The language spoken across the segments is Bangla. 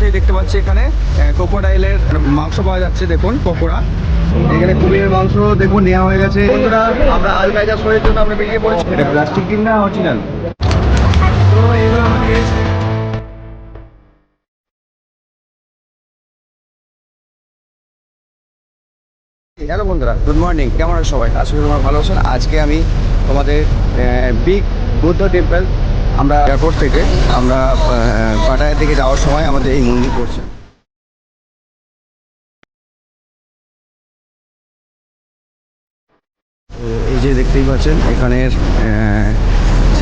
পথেই দেখতে পাচ্ছি এখানে কোকোডাইলের মাংস পাওয়া যাচ্ছে দেখুন পকোড়া। এখানে কুমিরের মাংস দেখুন নেওয়া হয়ে গেছে। বন্ধুরা আমরা আল কায়দা শোয়ের জন্য আমরা বেরিয়ে পড়েছি। এটা প্লাস্টিক ডিম না অরিজিনাল হ্যালো বন্ধুরা গুড মর্নিং কেমন আছো সবাই? আশা করি তোমরা ভালো আছেন আজকে আমি তোমাদের বিগ বুদ্ধ টেম্পল আমরা এয়ারপোর্ট থেকে আমরা আহ, পাটায়া থেকে যাওয়ার সময় আমাদের এই মন্দির পড়ছে। এই যে দেখতেই পাচ্ছেন এখানের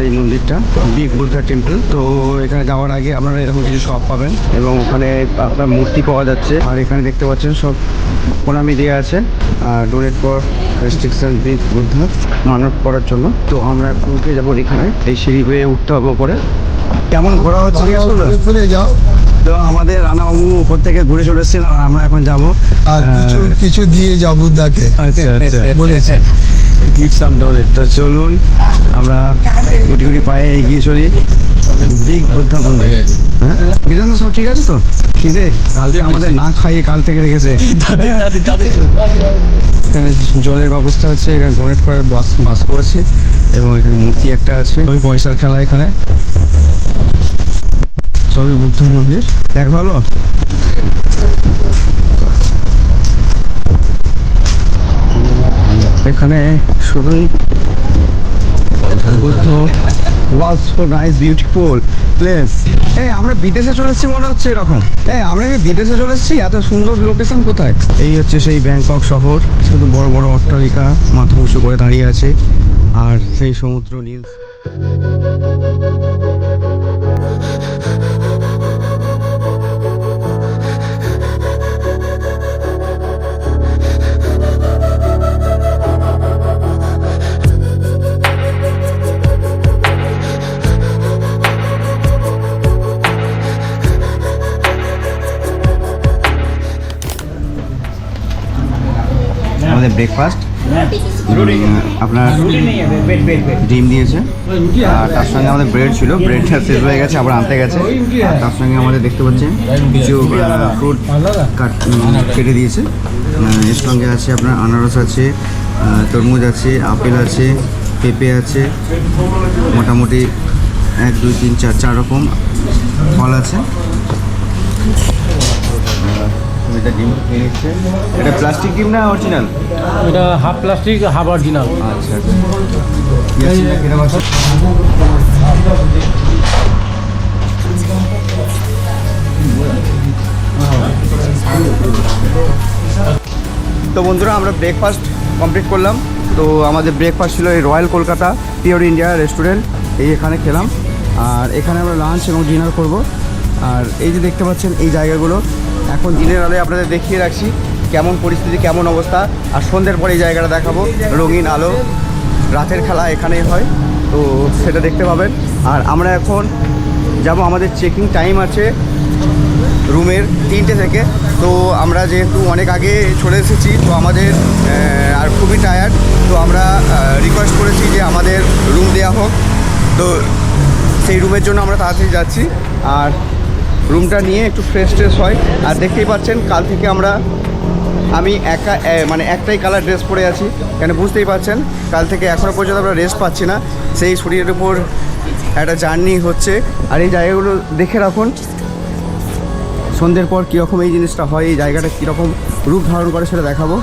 সেই মন্দিরটা বিগ বুদ্ধা টেম্পল তো এখানে যাওয়ার আগে আপনারা এরকম কিছু শপ পাবেন এবং ওখানে আপনার মূর্তি পাওয়া যাচ্ছে। আর এখানে দেখতে পাচ্ছেন সব প্রণামী দেওয়া আছে। আর donate for restriction big Buddha মানত করার জন্য। তো আমরা এখন উঠে যাব এখানে। এই সিঁড়ি বেয়ে উঠতে হবে ওপরে কেমন ঘোরা হচ্ছে? যাও। তো আমাদের রানাবাবু উপর থেকে ঘুরে চলে এসেছেন আমরা এখন যাব। আর কিছু কিছু দিয়ে আচ্ছা আচ্ছা। বলেছে। গিফট সাম ডোনেট তো চলুন আমরা গুটি গুটি পায়ে এগিয়ে চলি। বিগ বুদ্ধা মন্দির হ্যাঁ? বিধান সব ঠিক আছে তো? ঠিক আছে কালকে আমাদের না খাইয়ে কাল থেকে রেখেছে। এখানে জলের ব্যবস্থা আছে এখানে ডোনেট করার বাস বাস করেছে এবং এখানে মূর্তি একটা আছে। ওই পয়সার খেলা এখানে। সবই বুদ্ধ মন্দির। দেখ ভালো। এখানে শুধুই Buddha was so nice beautiful place এই আমরা বিদেশে চলে এসেছি মনে হচ্ছে এরকম। এই আমরা কি বিদেশে চলে এসেছি? এত সুন্দর লোকেশন কোথায়? এই হচ্ছে সেই ব্যাংকক শহর। শুধু বড় বড় অট্টালিকা মাথা উঁচু করে দাঁড়িয়ে আছে। আর সেই সমুদ্র নীল। আমাদের ব্রেকফাস্ট আপনার ডিম দিয়েছে। আর তার সঙ্গে আমাদের ব্রেড ছিল। ব্রেডটা শেষ হয়ে গেছে, আবার আনতে গেছে। তার সঙ্গে আমাদের দেখতে পাচ্ছেন কিছু ফ্রুট কাট কেটে দিয়েছে। এর সঙ্গে আছে আপনার আনারস আছে তরমুজ আছে, আপেল আছে, পেঁপে আছে। মোটামুটি এক, দুই, তিন, চার চার রকম ফল আছে। এটা ডিম নিচ্ছে। এটা প্লাস্টিক ডিম না অরিজিনাল এটা হাফ প্লাস্টিক হাফ অরিজিনাল আচ্ছা আচ্ছা। তো বন্ধুরা আমরা ব্রেকফাস্ট কমপ্লিট করলাম। তো আমাদের ব্রেকফাস্ট ছিল এই Royal Kolkata pure India restaurant এই এখানে খেলাম। আর এখানে আমরা লাঞ্চ এবং ডিনার করব। আর এই যে দেখতে পাচ্ছেন এই জায়গাগুলো এখন দিনের আলোয় আপনাদের দেখিয়ে রাখছি কেমন পরিস্থিতি, কেমন অবস্থা। আর সন্ধ্যের পরে এই জায়গাটা দেখাবো, রঙিন আলো। রাতের খেলা এখানেই হয়, তো সেটা দেখতে পাবেন। আর আমরা এখন যাব, আমাদের চেকিং টাইম আছে রুমের তিনটে থেকে। তো আমরা যেহেতু অনেক আগে চলে এসেছি, তো আমাদের আর খুবই টায়ার্ড তো আমরা রিকোয়েস্ট করেছি যে আমাদের রুম দেওয়া হোক। তো সেই রুমের জন্য আমরা তাড়াতাড়ি যাচ্ছি। আর রুমটা নিয়ে একটু ফ্রেশ ট্রেশ হয়। আর দেখতেই পাচ্ছেন, কাল থেকে আমরা, আমি একা মানে একটাই কালার ড্রেস পরে আছি। কেন বুঝতেই পারছেন, কাল থেকে এখনও পর্যন্ত আমরা রেস্ট পাচ্ছি না। সেই শরীরের উপর একটা জার্নি হচ্ছে। আর এই জায়গাগুলো দেখে রাখুন, সন্ধ্যের পর কীরকম এই জিনিসটা হয়, এই জায়গাটা কীরকম রূপ ধারণ করে সেটা দেখাবো।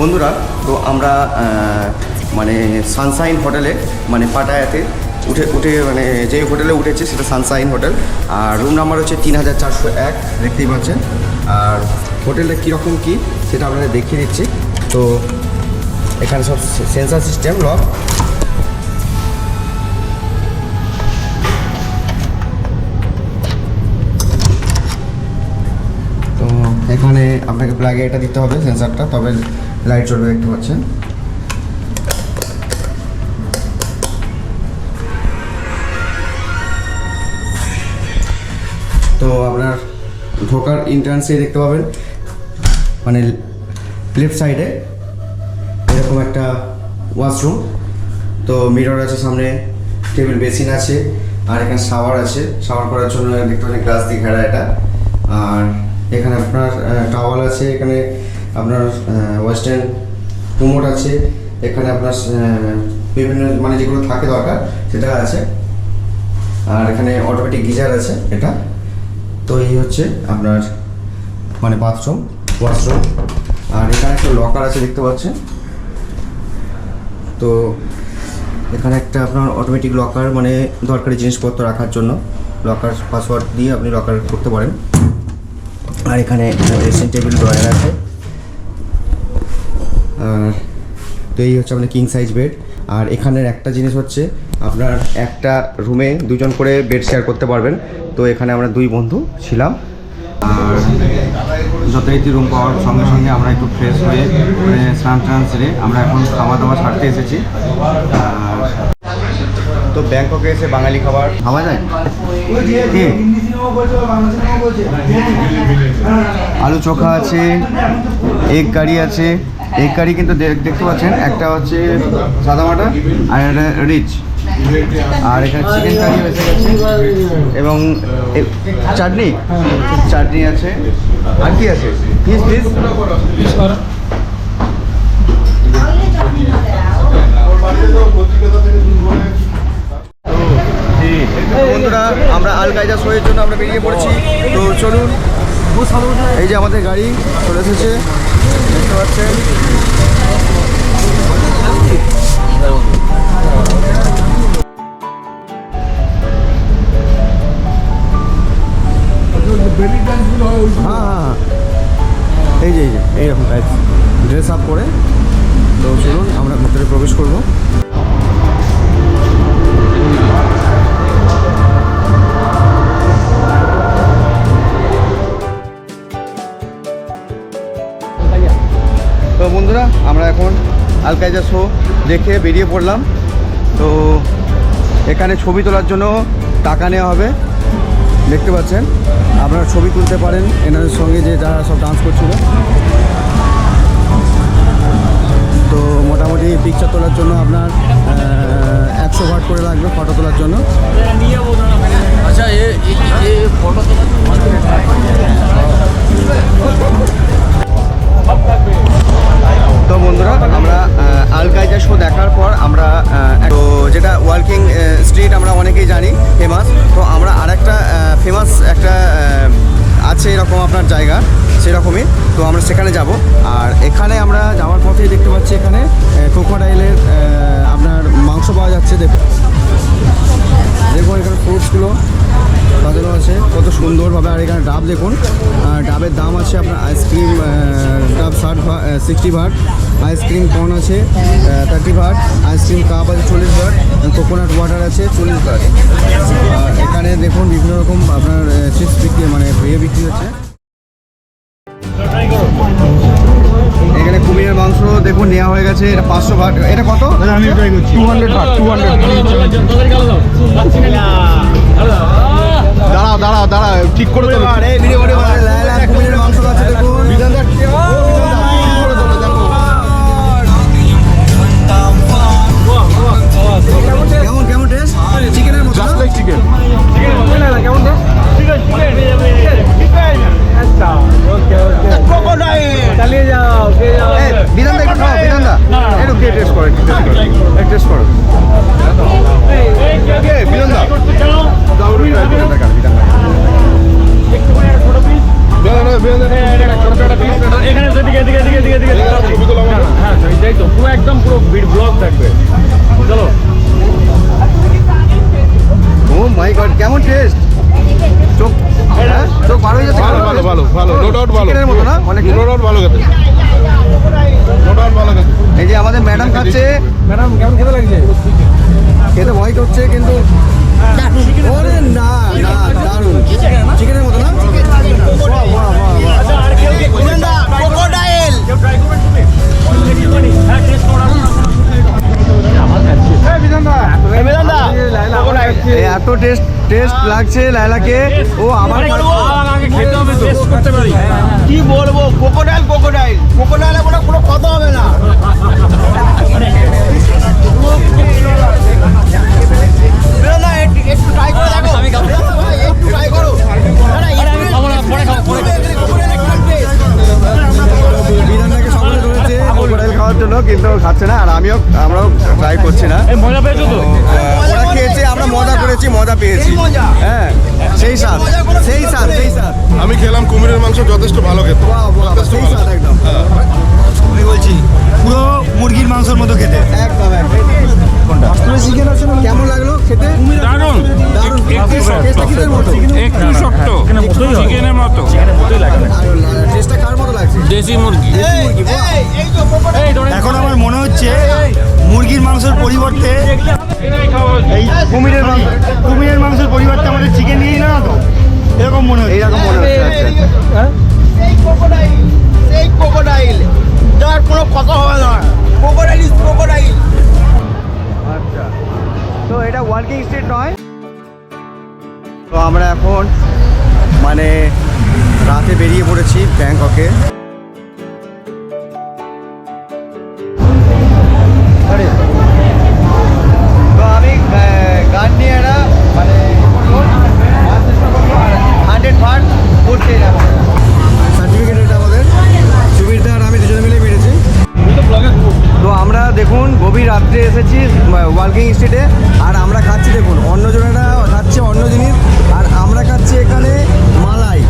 বন্ধুরা, তো আমরা মানে সানসাইন হোটেলে মানে পাটায়াতে উঠে উঠে মানে যে হোটেলে উঠেছে সেটা সানসাইন হোটেল। আর রুম নাম্বার হচ্ছে তিন হাজার চারশো এক, দেখতেই পাচ্ছেন। আর হোটেলটা কীরকম কী, সেটা আপনাদের দেখিয়ে দিচ্ছি। তো এখানে সব সেন্সার সিস্টেম, লক। তো এখানে আপনাকে প্লাগে এটা দিতে হবে, সেন্সারটা। তবে লাইট জ্বলবে, দেখতে পাচ্ছেন। তো আপনার ঢোকার ইন্ট্রান্সে দেখতে পাবেন। মানে লেফট সাইডে এরকম একটা ওয়াশরুম তো মিরর আছে সামনে টেবিল বেসিন আছে, আর এখানে শাওয়ার আছে। শাওয়ার করার জন্য দেখতে পাচ্ছেন গ্লাস দিয়ে ঘেরা এটা। আর এখানে আপনার টাওয়াল আছে, এখানে আপনার ওয়েস্টার্ন কুমোট আছে। এখানে আপনার বিভিন্ন মানে যেগুলো থাকে দরকার, সেটা আছে। আর এখানে অটোমেটিক গিজার আছে এটা। তো এই হচ্ছে আপনার মানে বাথরুম ওয়াশরুম আর এখানে একটা লকার আছে দেখতে পাচ্ছেন। তো এখানে একটা আপনার অটোমেটিক লকার মানে দরকারি জিনিসপত্র রাখার জন্য। লকার পাসওয়ার্ড দিয়ে আপনি লকার করতে পারেন। আর এখানে ড্রেসিং টেবিল ড্রয়ার আছে। আর তো এই হচ্ছে আপনার কিং সাইজ বেড আর এখানের একটা জিনিস হচ্ছে, আপনার একটা রুমে দুজন করে বেড শেয়ার করতে পারবেন। তো এখানে আমরা দুই বন্ধু ছিলাম। আর যথারীতি রুম পাওয়ার সঙ্গে সঙ্গে আমরা একটু ফ্রেশ হয়ে মানে স্নান টান সেরে আমরা এখন খাওয়া দাওয়া ছাড়তে এসেছি। তো ব্যাংককে এসে বাঙালি খাবার খাওয়া যায়? আলু চোখা আছে এগ কারি আছে এগ কারি কিন্তু দে- দেখতে পাচ্ছেন একটা হচ্ছে সাদামাটা আর একটা রিচ। আর এখানে চিকেন কারি এসে গেছে এবং চাটনি চাটনি আছে। আর কি আছে? পিস পিস বন্ধুরা আমরা আল কায়দা শোয়ের জন্য আমরা বেরিয়ে পড়েছি। তো চলুন এই যে আমাদের গাড়ি চলে এসেছে। দেখতে হ্যাঁ হ্যাঁ। এই যে এই যে, এইরকম টাইপ ড্রেস আপ করে। তো চলুন, আমরা ভেতরে প্রবেশ করব। বন্ধুরা, আমরা এখন আলকাইজা শো দেখে বেরিয়ে পড়লাম। তো এখানে ছবি তোলার জন্য টাকা নেওয়া হবে। দেখতে পাচ্ছেন, আপনারা ছবি তুলতে পারেন, এনাদের সঙ্গে যে যারা সব ডান্স করছিল। তো মোটামুটি পিকচার তোলার জন্য আপনার একশো ভাট করে লাগবে ফটো তোলার জন্য। আচ্ছা এ ফটো তো সেখানে যাব। আর এখানে আমরা যাওয়ার পথেই দেখতে পাচ্ছি এখানে কোকোডাইলের আপনার মাংস পাওয়া যাচ্ছে দেখুন দেখুন এখানে ফ্রুটসগুলো সাজানো আছে, কত সুন্দরভাবে। আর এখানে ডাব দেখুন ডাবের দাম আছে আপনার আইসক্রিম ডাব ষাট sixty baht ice cream corn আছে thirty baht ice cream cup আছে চল্লিশ ভাট কোকোনাট ওয়াটার আছে চল্লিশ ভাট এখানে দেখুন বিভিন্ন রকম আপনার চিপস বিক্রি মানে ইয়ে বিক্রি হচ্ছে। দেখুন নেওয়া হয়ে গেছে এটা পাঁচশো ভাট এটা কত? আমি ট্রাই করছি। Two hundred baht two hundred দাঁড়াও দাঁড়াও দাঁড়াও ঠিক করে দেবে। এখানে এদিকে এদিকে এদিকে এদিকে এদিকে হ্যাঁ যাই তো পুরো একদম পুরো ব্লগ থাকবে। চলো। ও মাই গড কেমন টেস্ট চোখ হ্যাঁ? চোখ ভালো হয়ে যাচ্ছে ভালো ভালো ভালো ভালো। নো ডাউট ভালো। চিকেনের মতো না? অনেক নো ডাউট ভালো খেতে। নো ডাউট ভালো খেতে। এই যে আমাদের ম্যাডাম খাচ্ছে। ম্যাডাম কেমন খেতে লাগছে? খেতে ভয় করছে কিন্তু হ্যাঁ এত টেস্ট টেস্ট লাগছে লাইলাকে ও আবার আগে খেতে হবে তো টেস্ট করতে পারি। কি বলব? ক্রোকোডাইল ক্রোকোডাইল ক্রোকোডাইলে কোনো কোনো কথা হবে না। বেরো না, একটু একটু ট্রাই করে দেখো। ভাই, একটু ট্রাই করো। বিধানটাকে সকলে ধরেছে ক্রোকোডাইল খাওয়ার জন্য কিন্তু খাচ্ছে না আর আমিও আমরাও ট্রাই করছি না। এই মজা পেয়েছ তো? ওরা খেয়েছে আমরা মজা করেছি মজা পেয়েছি। হ্যাঁ সেই স্বাদ সেই স্বাদ সেই স্বাদ। আমি খেলাম কুমিরের মাংস যথেষ্ট ভালো খেতে। সেই স্বাদ একদম। আমি বলছি পুরো মুরগির মাংসের মতো খেতে। একদম একদম। চিকেন আছে কেমন লাগল খেতে? দারুণ দারুণ। একটু শক্ত। চিকেনের হয় মতো। টেস্টটা কার লাগছে? দেশি মুরগি। এখন আমার মনে হচ্ছে মুরগির মাংসের পরিবর্তে এই কুমিরের মাংস কুমিরের মাংসের পরিবর্তে আমাদের চিকেন নিয়ে না তো? এরকম মনে হচ্ছে। এইরকম মনে হচ্ছে সেই সেই ক্রোকোডাইল যার কোনো কথা হবে না। ক্রোকোডাইল ইজ ওয়ার্কিং স্ট্রিট নয়। তো আমরা এখন মানে রাতে বেরিয়ে পড়েছি ব্যাংককে। এসেছি ওয়ার্কিং স্ট্রিটে, আর আমরা খাচ্ছি দেখুন অন্য জনেরা খাচ্ছে অন্য জিনিস আর আমরা খাচ্ছি এখানে মালাই।